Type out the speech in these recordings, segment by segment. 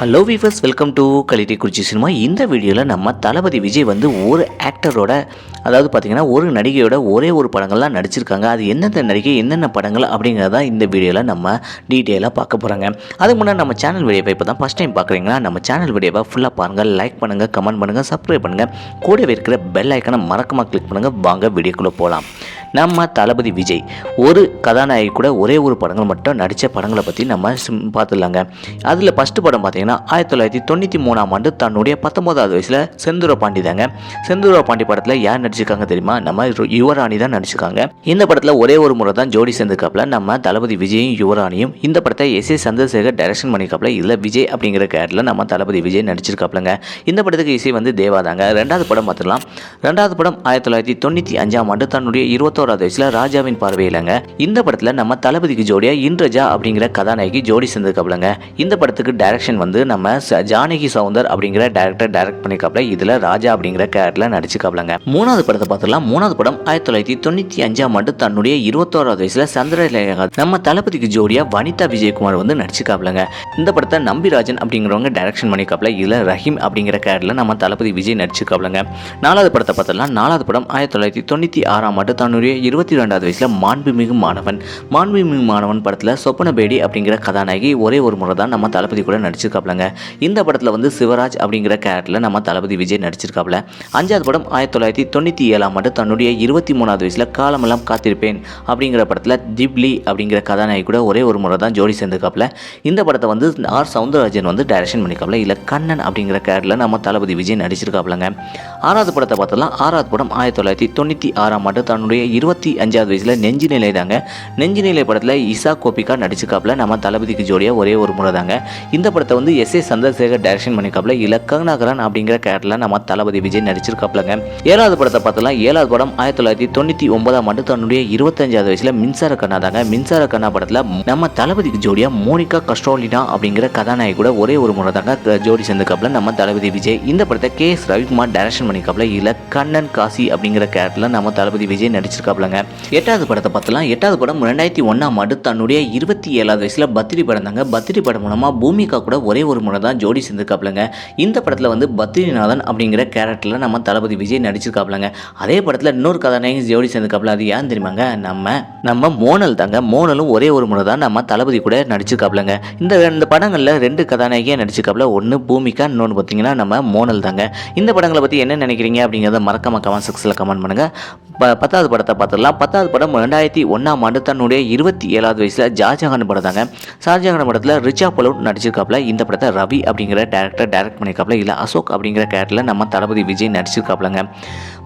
Hello viewers welcome to Kalitti Kurichi cinema இந்த வீடியோவில் நம்ம தளபதி விஜய் வந்து ஒரு ஆக்டரோட அதாவது பார்த்தீங்கன்னா ஒரு நடிகையோட ஒரே ஒரு படங்கள்லாம் நடிச்சிருக்காங்க. அது எந்தெந்த நடிகை என்னென்ன படங்கள் அப்படிங்கிறத இந்த வீடியோவில் நம்ம டீட்டெயிலாக பார்க்க போகிறாங்க அதுக்கு முன்னாடி நம்ம சேனல் வீடியோவை இப்போ தான் ஃபஸ்ட் டைம் பார்க்குறீங்கன்னா நம்ம சேனல் வீடியோவை ஃபுல்லாக பாருங்கள் லைக் பண்ணுங்கள் கமெண்ட் பண்ணுங்கள் சப்ஸ்கிரைப் பண்ணுங்கள் கூடவே இருக்கிற பெல் ஐக்கனை மறக்கமாக கிளிக் பண்ணுங்கள் வாங்க வீடியோக்குள்ளே போகலாம் நம்ம தளபதி விஜய் ஒரு கதாநாயகி கூட ஒரே ஒரு படங்கள் மட்டும் நடித்த படங்களை பற்றி நம்ம பார்த்துடலாங்க. அதில் ஃபஸ்ட்டு படம் பார்த்தீங்கன்னா ஆயிரத்தி தொள்ளாயிரத்தி தொண்ணூற்றி மூணாம் ஆண்டு தன்னுடைய பத்தொம்போதாவது வயசில் செந்தூர பாண்டி தாங்க. செந்தூர பாண்டி படத்தில் யார் நடிச்சிருக்காங்க தெரியுமா? நம்ம யுவராணி தான் நடிச்சிருக்காங்க. இந்த படத்தில் ஒரே ஒரு முறை தான் ஜோடி சேர்ந்துக்காப்புல நம்ம தளபதி விஜயும் யுவராணியும் இந்த படத்தை எஸ் ஏ சந்திரசேகர் டைரக்ஷன் பண்ணிக்காப்புல இதில் விஜய் அப்படிங்கிற கேரக்டரில் நம்ம தளபதி விஜய் நடிச்சிருக்காப்புலங்க. இந்த படத்துக்கு இசை வந்து தேவா தாங்க. ரெண்டாவது படம் பார்த்துக்கலாம் ரெண்டாவது படம் ஆயிரத்தி தொள்ளாயிரத்தி தொண்ணூற்றி அஞ்சாம் ஆண்டு தன்னுடைய இருபத்தோராவது வயசில் ராஜாவின் பார்வையிலங்க. இந்த படத்தில் நம்ம தளபதிக்கு ஜோடியா இன்றஜா அப்படிங்கிற கதாநாயகி ஜோடி சேர்ந்திருக்காப்புலங்க. இந்த படத்துக்கு டைரக்ஷன் வந்து நம்ம ஜானகி சவுந்தர் அப்படிங்கிற டேரக்டர் டைரக்ட் பண்ணிக்காப்புல இதில் ராஜா அப்படிங்கிற கேரக்டரில் நடிச்சுக்காப்புலங்க. மூணாவது படத்தை பார்த்துலாம் மூணாவது படம் ஆயிரத்தி தொள்ளாயிரத்தி தொண்ணூற்றி அஞ்சாம் ஆண்டு தன்னுடைய இருபத்தோராவது வயசில் சந்திரலேகா நம்ம தளபதிக்கு ஜோடியா வனிதா விஜயகுமார் வந்து நடிச்சுக்காப்புலங்க. இந்த படத்தை நம்பிராஜன் அப்படிங்கிறவங்க டைரக்ஷன் பண்ணிக்காப்புல இதில் ரஹீம் அப்படிங்கிற கேரக்டரில் நம்ம தளபதி விஜய் நடிச்சுக்காப்புலங்க. நாலாவது படத்தை பார்த்தலாம் நாலாவது படம் ஆயிரத்தி தொள்ளாயிரத்தி தொண்ணூற்றி ஆறாம் ஆண்டு தன்னுடைய இருபத்தி ரெண்டாவது வயசில் மாண்புமிகு மாணவன். மாண்புமிகு மாணவன் படத்தில் சொப்பன பேடி அப்படிங்கிற கதாநாயகி ஒரே ஒரு முறை தான் நம்ம தளபதி கூட நடிச்சிருக்காப்லங்க இந்த படத்தில் வந்து சிவராஜ் அப்படிங்கிற கேரக்டரில் நம்ம தளபதி விஜய் நடிச்சிருக்காப்ல. அஞ்சாவது படம் ஆயிரத்தி தொள்ளாயிரத்தி தொண்ணூற்றி ஏழாம் ஆண்டு தன்னுடைய இருபத்தி மூணாவது வயசில் காலமெல்லாம் காத்திருப்பேன் அப்படிங்கிற படத்தில் திப்லி அப்படிங்கிற கதாநாயகி கூட ஒரே ஒரு முறை தான் ஜோடி சேர்ந்துருக்காப்ல. இந்த படத்தை வந்து ஆர் சவுந்தரராஜன் வந்து டைரக்ஷன் பண்ணிக்காப்ல இல்லை கண்ணன் அப்படிங்கிற கேரக்டரில் நம்ம தளபதி விஜய் நடிச்சிருக்காப்லங்க. ஆறாவது படத்தை பார்த்தலாம் ஆறாவது படம் ஆயிரத்தி தொள்ளாயிரத்தி தொண்ணூற்றி ஆறாம் ஆண்டு தன்னுடைய இருபத்தி அஞ்சாவது வயசில் நெஞ்சு நிலை தாங்க. நெஞ்சு நிலை படத்தில் இசா கோபிகா நடிச்சிருக்காப்ல. நம்ம தளபதிக்கு ஜோடியாக ஒரே ஒரு முறை தாங்க. இந்த படத்தை வந்து எஸ் ஏ சந்திரசேகர் டைரக்ஷன் பண்ணிக்காப்புல இல்லை கருணாகரன் அப்படிங்கிற கேரக்டரில் நம்ம தளபதி விஜய் நடிச்சிருக்காப்புலங்க. ஏழாவது படத்தை பார்த்தலாம் ஏழாவது படம் ஆயிரத்தி தொள்ளாயிரத்தி தொண்ணூற்றி ஒன்பதாம் ஆண்டு தன்னுடைய இருபத்தஞ்சாவது வயசில் மின்சார கண்ணா தாங்க. மின்சார கண்ணா படத்தில் நம்ம தளபதிக்கு ஜோடியாக மோனிகா கஸ்ட்ரோலினா அப்படிங்கிற கதாநாயகி கூட ஒரே ஒரு முறை தாங்க ஜோடி சேர்ந்துக்காப்ல நம்ம தளபதி விஜய் இந்த படத்தை கே எஸ் ரவிக்குமார் டைரக்ஷன் பண்ணிக்காப்புல இல்லை கண்ணன் காசி அப்படிங்கிற கேரக்டரில் நம்ம தளபதி விஜய் நடிச்சிருக்காப்புலங்க. எட்டாவது படத்தை பார்த்தலாம் எட்டாவது படம் ரெண்டாயிரத்தி ஒன்றாம் ஆண்டு தன்னுடைய இருபத்தி ஏழாவது வயசில் பத்திரி படம் தாங்க. பத்திரி படம் மூலமாக பூமிகா கூட ஒரே ஒரே ஒரு முறை தான் ஜோடி சேர்ந்துருக்காப்லங்க. இந்த படத்தில் வந்து பத்ரிநாதன் அப்படிங்கிற கேரக்டரில் நம்ம தளபதி விஜய் நடிச்சிருக்காப்லங்க. அதே படத்தில் இன்னொரு கதாநாயகி ஜோடி சேர்ந்துருக்காப்ல அது ஏன் தெரியுமாங்க? நம்ம நம்ம மோனல் தாங்க. மோனலும் ஒரே ஒரு முறை தான் நம்ம தளபதி கூட நடிச்சிருக்காப்புலங்க இந்த இந்த படங்களில் ரெண்டு கதாநாயகியாக நடிச்சிருக்காப்புல ஒன்று பூமிகா இன்னொன்று பார்த்தீங்கன்னா நம்ம மோனல் தாங்க. இந்த படங்களை பற்றி என்ன நினைக்கிறீங்க அப்படிங்கிறத மறக்காம கமெண்ட் செக்ஷனில் கமெண்ட் பண்ணுங்கள் பத்தாவது படத்தை பார்த்துடலாம். பத்தாவது படம் ரெண்டாயிரத்தி ஒன்றாம் ஆண்டு தன்னுடைய இருபத்தி ஏழாவது வயசில் ஷாஜகான் படம் தாங்க ஷாஜகான் படத்தில் ரிச்சா பலூன் நடிச்சிருக்காப்புல இந்த படத்தை ரவி அப்படிங்கிற டேரக்டர் டைரக்ட் பண்ணியிருக்காப்புல இல்லை அசோக் அப்படிங்கிற கேரக்டரில் நம்ம தளபதி விஜய் நடிச்சிருக்காப்புலங்க.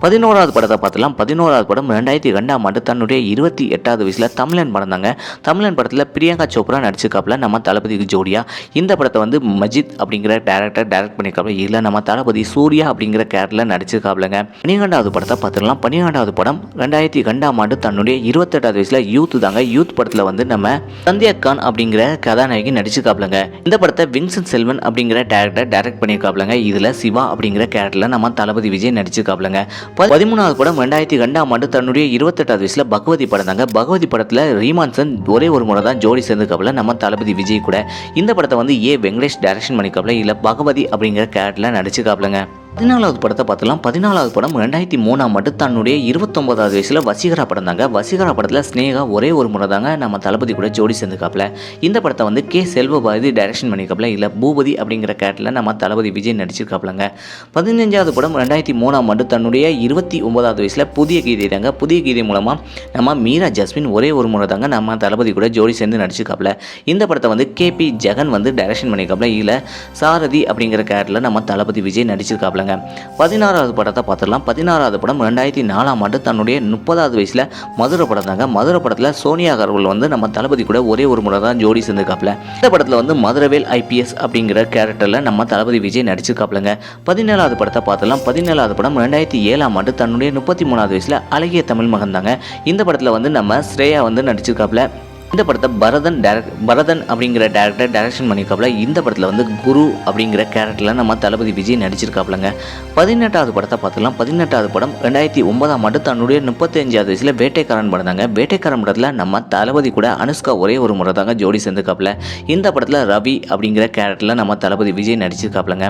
பதினோராவது படத்தை பார்த்துலாம் பதினோராவது படம் ரெண்டாயிரத்தி ரெண்டாம் ஆண்டு தன்னுடைய இருபத்தி எட்டாவது வயசில் தமிழன் படம் தாங்க தமிழன் படத்தில் பிரியங்கா சோப்ரா நடிச்சிருக்காப்புல நம்ம தளபதிக்கு ஜோடியா. இந்த படத்தை வந்து மஜித் அப்படிங்கிற டேரக்டர் டைரக்ட் பண்ணியிருக்காப்புல இல்லை நம்ம தளபதி சூர்யா அப்படிங்கிற கேரக்டரில் நடிச்சிருக்காப்புலங்க. பன்னிரெண்டாவது படத்தை பார்த்துக்கலாம் பன்னிரெண்டாவது படம் ரெண்டாயிரத்தி ரெண்டாம் ஆண்டு தன்னுடைய இருபத்தெட்டாவது வயசில் யூத் தாங்க. யூத் படத்தில் வந்து நம்ம சந்தியா கான் அப்படிங்கிற கதாநாயகி நடிச்சிருக்காப்புலங்க. இந்த படத்தை வின்சன் செல்வன் அப்படிங்கிற டேரக்டர் டைரக்ட் பண்ணியிருக்காப்புலங்க இதில் சிவா அப்படிங்கிற கேரக்டரில் நம்ம தளபதி விஜய் நடிச்சிருக்காப்புலங்க. பதிமூணாவது படம் ரெண்டாயிரத்தி ரெண்டாம் ஆண்டு தன்னுடைய இருபத்தெட்டாவது வயசில் பகவதி படம் தாங்க. பகவதி படத்தில் ரீமான்சன் ஒரே ஒரு முறை தான் ஜோடி சேர்ந்துக்கப்பல நம்ம தளபதி விஜய் கூட. இந்த படத்தை வந்து ஏ வெங்கடேஷ் டைரக்ஷன் பண்ணிக்காப்புல இல்லை பகவதி அப்படிங்கிற கேரக்டர்ல நடிச்சுக்காப்லங்க பதினாலாவது படத்தை பார்த்துலாம் பதினாலாவது படம் ரெண்டாயிரத்தி மூணாம் ஆண்டு தன்னுடைய இருபத்தொன்பதாவது வயசில் வசீகரா படம் தாங்க. வசீகரா படத்தில் ஸ்னேகா ஒரே ஒரு முறை தாங்க நம்ம தளபதி கூட ஜோடி சேர்ந்துக்காப்புல இந்த படத்தை வந்து கே செல்வபாரதி டைரக்ஷன் பண்ணிக்காப்புல இல்லை பூபதி அப்படிங்கிற கேரக்டரில் நம்ம தளபதி விஜய் நடிச்சிருக்காப்புலங்க. பதினஞ்சாவது படம் ரெண்டாயிரத்தி மூணாம் ஆண்டு தன்னுடைய இருபத்தி ஒன்பதாவது வயசில் புதிய கீதை தாங்க. புதிய கீதை மூலமாக நம்ம மீரா ஜஸ்மின் ஒரே ஒரு முறை தாங்க நம்ம தளபதி கூட ஜோடி சேர்ந்து நடிச்சிருக்காப்புல. இந்த படத்தை வந்து கேபி ஜெகன் வந்து டைரக்ஷன் பண்ணியிருக்காப்புல. இல்லை சாரதி அப்படிங்கிற கேரக்டரில் நம்ம தளபதி விஜய் நடிச்சிருக்காப்புலங்க பதினாறாவது படத்தை பார்த்துடலாம். பதினாறாவது படம் ரெண்டாயிரத்தி நாலாம் ஆண்டு தன்னுடைய முப்பதாவது வயசில் மதுரை படம் தாங்க. மதுரை படத்தில் சோனியா அகர்வால் வந்து நம்ம தளபதி கூட ஒரே ஒரு முறை தான் ஜோடி சேர்ந்துக்காப்புல இந்த படத்தில் வந்து மதுரவேல் ஐபிஎஸ் அப்படிங்கிற கேரக்டரில் நம்ம தளபதி விஜய் நடிச்சிருக்காப்புலங்க. பதினேழாவது படத்தை பார்த்துலாம் பதினேழாவது படம் ரெண்டாயிரத்தி ஏழாம் ஆண்டு தன்னுடைய முப்பத்தி மூணாவது வயசில் அழகிய தமிழ் மகன் தாங்க இந்த படத்தில் வந்து நம்ம ஸ்ரேயா வந்து நடிச்சிருக்காப்புல. இந்த படத்தை பரதன் டேரக்ட் பரதன் அப்படிங்கிற டேரக்டர் டைரக்ஷன் பண்ணியிருக்காப்புல இந்த படத்தில் வந்து குரு அப்படிங்கிற கேரக்டரில் நம்ம தளபதி விஜய் நடிச்சிருக்காப்புலங்க. பதினெட்டாவது படத்தை பார்த்துக்கலாம் பதினெட்டாவது படம் ரெண்டாயிரத்தி ஒன்பதாம் ஆண்டு தன்னுடைய முப்பத்தஞ்சாவது வயசில் வேட்டைக்காரன் படம் தாங்க வேட்டைக்காரன் படத்தில் நம்ம தளபதி கூட அனுஷ்கா ஒரே ஒரு முறை தாங்க ஜோடி சேர்ந்துக்காப்புல இந்த படத்தில் ரவி அப்படிங்கிற கேரக்டரில் நம்ம தளபதி விஜய் நடிச்சிருக்காப்புலங்க.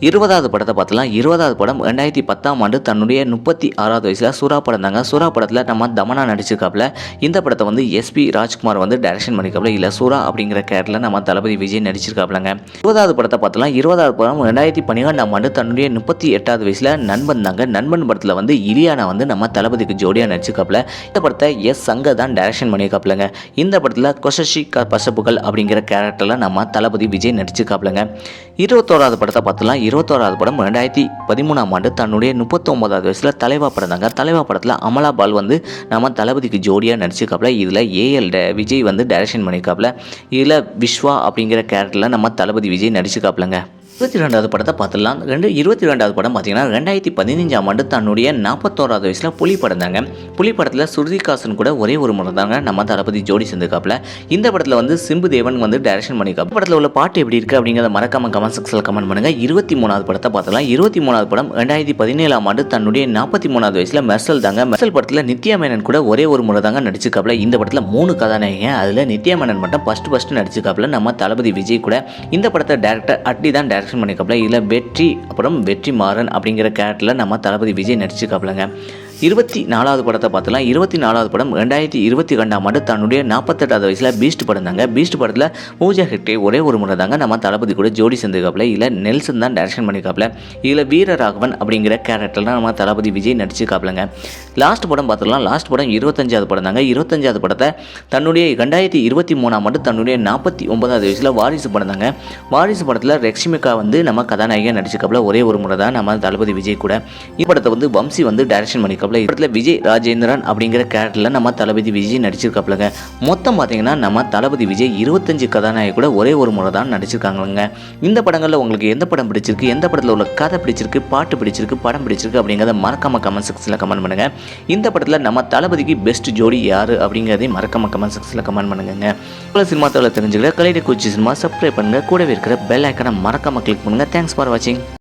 இருபதாவது படத்தை பார்த்தலாம் இருபதாவது படம் ரெண்டாயிரத்தி பத்தாம் ஆண்டு தன்னுடைய முப்பத்தி ஆறாவது வயசில் சுறா படம் தாங்க. சுறா படத்தில் நம்ம தமனா நடிச்சிருக்காப்புல. இந்த படத்தை வந்து எஸ்பி ராஜ்குமார் வந்து டைரக்ஷன் பண்ணிக்காப்புல இல்லை சுறா அப்படிங்கிற கேரக்டரில் நம்ம தளபதி விஜய் நடிச்சிருக்காப்புலங்க. இருபதாவது படத்தை பார்த்தலாம் இருபதாவது படம் ரெண்டாயிரத்தி பன்னிரெண்டாம் ஆண்டு தன்னுடைய முப்பத்தி எட்டாவது வயசில் நண்பன் தாங்க. நண்பன் படத்தில் வந்து இலியானா வந்து நம்ம தளபதிக்கு ஜோடியாக நடிச்சிருக்காப்புல. இந்த படத்தை எஸ் சங்க தான் டைரக்ஷன் பண்ணியிருக்காப்புலங்க இந்த படத்தில் கொஷஷி க பசப்புகள் அப்படிங்கிற கேரக்டரில் நம்ம தளபதி விஜய் நடிச்சிருக்காப்புலங்க. இருபத்தோராவது படத்தை பார்த்தலாம் இருபத்தோராவது படம் ரெண்டாயிரத்தி பதிமூணாம் ஆண்டு தன்னுடைய முப்பத்தொம்போதாவது வயசில் தலைவா படம் தாங்க. தலைவா படத்தில் அமலா பால் வந்து நம்ம தளபதிக்கு ஜோடியாக நடிச்சிருக்காப்புல இதில் ஏஎல் விஜய் வந்து டைரக்ஷன் பண்ணியிருக்காப்புல இதில் விஸ்வா அப்படிங்கிற கேரக்டரில் நம்ம தளபதி விஜய் நடிச்சிருக்காப்புலங்க இருபத்தி ரெண்டாவது படத்தை பார்த்துடலாம். ரெண்டு இருபத்தி ரெண்டாவது படம் பார்த்தீங்கன்னா ரெண்டாயிரத்தி பதினஞ்சாம் ஆண்டு தன்னுடைய நாற்பத்தோராவது வயசில் புலி படம் தாங்க புலி படத்தில் சுருதிகாசன் கூட ஒரே ஒரு முறை தாங்க நம்ம தளபதி ஜோடி சேர்ந்துக்காப்புல இந்த படத்தில் வந்து சிம்பு தேவன் வந்து டைரக்ஷன் பண்ணியிருக்காப்பு படத்தில் உள்ள பாட்டு எப்படி இருக்குது அப்படிங்கிறத மறக்காம கமெண்ட் செக்ஷனில் கமெண்ட் பண்ணுங்க. இருபத்தி மூணாவது படத்தை பார்த்துலாம் இருபத்தி மூணாவது படம் ரெண்டாயிரத்தி பதினேழாம் ஆண்டு தன்னுடைய நாற்பத்தி மூணாவது வயசில் மெர்சல் தாங்க. மெர்சல் படத்தில் நித்யா மேனன் கூட ஒரே ஒரு முறை தாங்க நடிச்சுக்காப்பில் இந்த படத்தில் மூணு கதாநாயகங்க. அதில் நித்யா மேனன் மட்டும் ஃபஸ்ட்டு ஃபஸ்ட்டு நடிச்சுக்காப்பில் நம்ம தளபதி விஜய் கூட. இந்த படத்தை டேரக்டர் அட்லி தான் ஆக்ஷன் பண்ணியிருக்காப்புல. இதில் வெற்றி அப்புறம் வெற்றி மாறன் அப்படிங்கிற கேரக்டரில் நம்ம தளபதி விஜய் நடிச்சிருக்காப்புலங்க. இருபத்தி நாலாவது படத்தை பார்த்தலாம் இருபத்தி நாலாவது படம் ரெண்டாயிரத்தி இருபத்தி ரெண்டாம் ஆண்டு தன்னுடைய நாற்பத்தெட்டாவது வயசில் பீஸ்ட் படம் தாங்க பீஸ்ட் படத்தில் பூஜா ஹெக்டே ஒரே ஒரு முறை தாங்க நம்ம தளபதி கூட ஜோடி சேர்ந்துக்காப்புல இதில் நெல்சன் தான் டைரக்ஷன் பண்ணியிருக்காப்புல இதில் வீரராகவன் அப்படிங்கிற கேரக்டரில் நம்ம தளபதி விஜய் நடிச்சிருக்காப்புலங்க. லாஸ்ட் படம் பார்த்துக்கலாம் லாஸ்ட் படம் இருபத்தஞ்சாவது படம் தாங்க இருபத்தஞ்சாவது படத்தை தன்னுடைய ரெண்டாயிரத்தி இருபத்தி மூணாம் ஆண்டு தன்னுடைய நாற்பத்தி ஒன்பதாவது வயசில் வாரிசு படம் தாங்க வாரிசு படத்தில் லக்ஷ்மிகா வந்து நம்ம கதாநாயகியாக நடிச்சிருக்காப்புல. ஒரே ஒரு முறை தான் நம்ம தளபதி விஜய் கூட. இப்படத்தை வந்து வம்சி வந்து டைரக்ஷன் பண்ணியிருக்காப்புல இப்படத்தில் விஜய் ராஜேந்திரன் அப்படிங்கிற கேரக்டரில் நம்ம தளபதி விஜய் நடிச்சிருக்காப்புலங்க. மொத்தம் பார்த்தீங்கன்னா நம்ம தளபதி விஜய் இருபத்தஞ்சு கதாநாயகி கூட ஒரே ஒரு முறை தான் நடிச்சிருக்காங்களுங்க இந்த படங்களில் உங்களுக்கு எந்த படம் பிடிச்சிருக்கு? எந்த படத்தில் உள்ள கதை பிடிச்சிருக்கு? பாட்டு பிடிச்சிருக்கு? படம் பிடிச்சிருக்கு? அப்படிங்கிறத மறக்காம கமெண்ட் செக்ஷனில் கமெண்ட் பண்ணுங்கள் இந்த படத்தில் நம்ம தளபதிக்கு பெஸ்ட் ஜோடி யார்? அப்படிங்கிறதையும் மறக்காம கமெண்ட் செக்ஷனில் கமெண்ட் பண்ணுங்க உள்ள சினிமா தவிர தெரிஞ்சுக்கிற கலையிட குச்சி சினிமா சப்ஸ்கிரைப் பண்ணுங்கள் கூடவே இருக்கிற பெல் ஐக்கனை மறக்காம கிளிக் பண்ணுங்கள் தேங்க்ஸ் ஃபார் வாட்சிங்